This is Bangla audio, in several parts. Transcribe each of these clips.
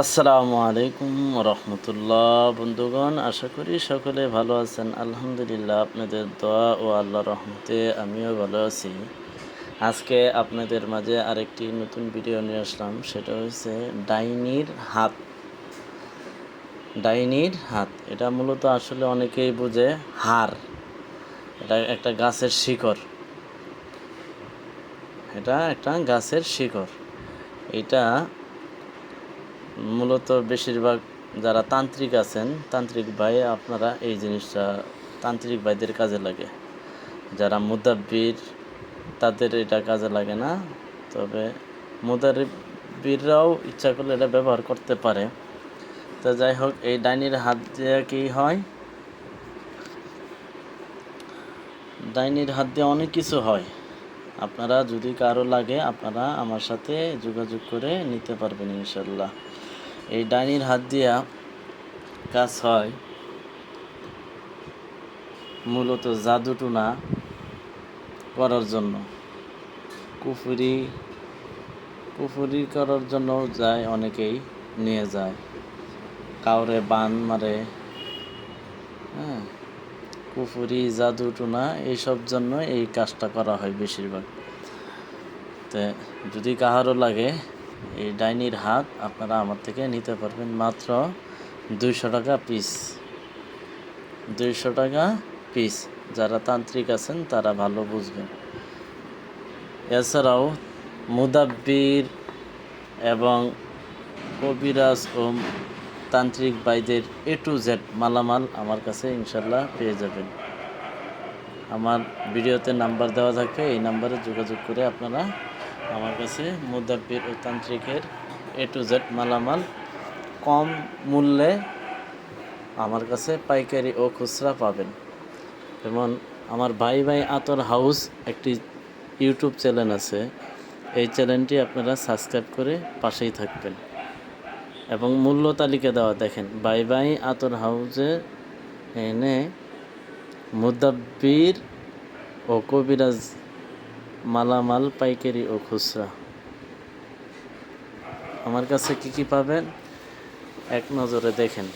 আসসালামু আলাইকুম রহমতুল্লাহ বন্ধুগণ, আশা করি সকলে ভালো আছেন। আলহামদুলিল্লাহ, আপনাদের দোয়া ও আল্লাহ রহমতে আমিও ভালো আছি। আজকে আপনাদের মাঝে আরেকটি নতুন ভিডিও নিয়ে আসলাম। সেটা হচ্ছে ডাইনির হাত। ডাইনির হাত, এটা মূলত আসলে অনেকেই বোঝে হার এটা একটা গাছের শিকড়। এটা একটা গাছের শিকড়। এটা মূলত বেশিরভাগ যারা তান্ত্রিক আছেন, তান্ত্রিক ভাই আপনারা এই জিনিসটা, তান্ত্রিক ভাইদের কাজে লাগে। যারা মুদাব্বির, তাদের এটা কাজে লাগে না। তবে মুদাব্বিররাও ইচ্ছা করলে এটা ব্যবহার করতে পারে। তো যাই হোক, এই ডাইনির হাত দিয়ে কি হয়? ডাইনির হাত দিয়ে অনেক কিছু হয়। আপনারা যদি কারও লাগে, আপনারা আমার সাথে যোগাযোগ করে নিতে পারবেন ইনশাল্লাহ এই ডাইনির হাত দিয়া কাজ হয় মূলত জাদুটুনা করার জন্য। কুফুরি কুফুরি করার জন্য যায় অনেকেই, নিয়ে যায়। কাউরে বান মারে হ্যাঁ কুফুরি জাদুটুনা এইসব জন্য এই কাজটা করা হয় বেশিরভাগ। তো যদি কাহারও লাগে, এই ডাইনির হাত আপনারা আমার থেকে নিতে পারবেন মাত্র দুইশো টাকা পিস। দুইশো টাকা পিস। যারা তান্ত্রিক আছেন, তারা ভালো বুঝবেন। এছাড়াও মুদাব্বির এবং কবিরাজ ও তান্ত্রিক বাইদের এ টু জেড মালামাল আমার কাছে ইনশাল্লাহ পেয়ে যাবেন। আমার ভিডিওতে নাম্বার দেওয়া থাকবে, এই নাম্বারে যোগাযোগ করে আপনারা আমার কাছে মুদাব্বির ও তান্ত্রিকের এ টু জেড মালামাল কম মূল্যে আমার কাছে পাইকারি ও খুচরা পাবেন। যেমন আমার ভাই ভাই আতর হাউস একটি ইউটিউব চ্যানেল আছে, এই চ্যানেলটি আপনারা সাবস্ক্রাইব করে পাশেই থাকবেন। এবং মূল্য তালিকা দেওয়া, দেখেন, বাই বাই আতর হাউসে এনে মুদাব্বির ও কবিরাজ মালামাল, পাইকারি ও খুচরা। আমার কাছে কি কি পাবেন? এক নজরে দেখেন।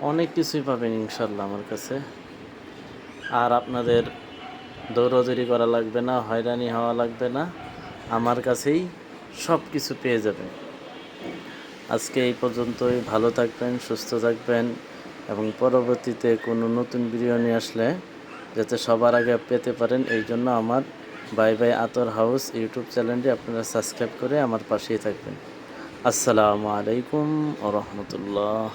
অনেক কিছুই পাবেন ইনশাল্লাহ আমার কাছে। আর আপনাদের দৌড়দৌড়ি করা লাগবে না, হয়রানি হওয়া লাগবে না। আমার কাছেই সব কিছু পেয়ে যাবেন। আজকে এই পর্যন্তই। ভালো থাকবেন, সুস্থ থাকবেন এবং পরবর্তীতে কোনো নতুন বিরিয়ানি আসলে যাতে সবার আগে পেতে পারেন, এই জন্য আমার buy buy Attar house YouTube চ্যানেলটি আপনারা সাবস্ক্রাইব করে আমার পাশেই থাকবেন। আসসালামু আলাইকুম রহমতুল্লাহ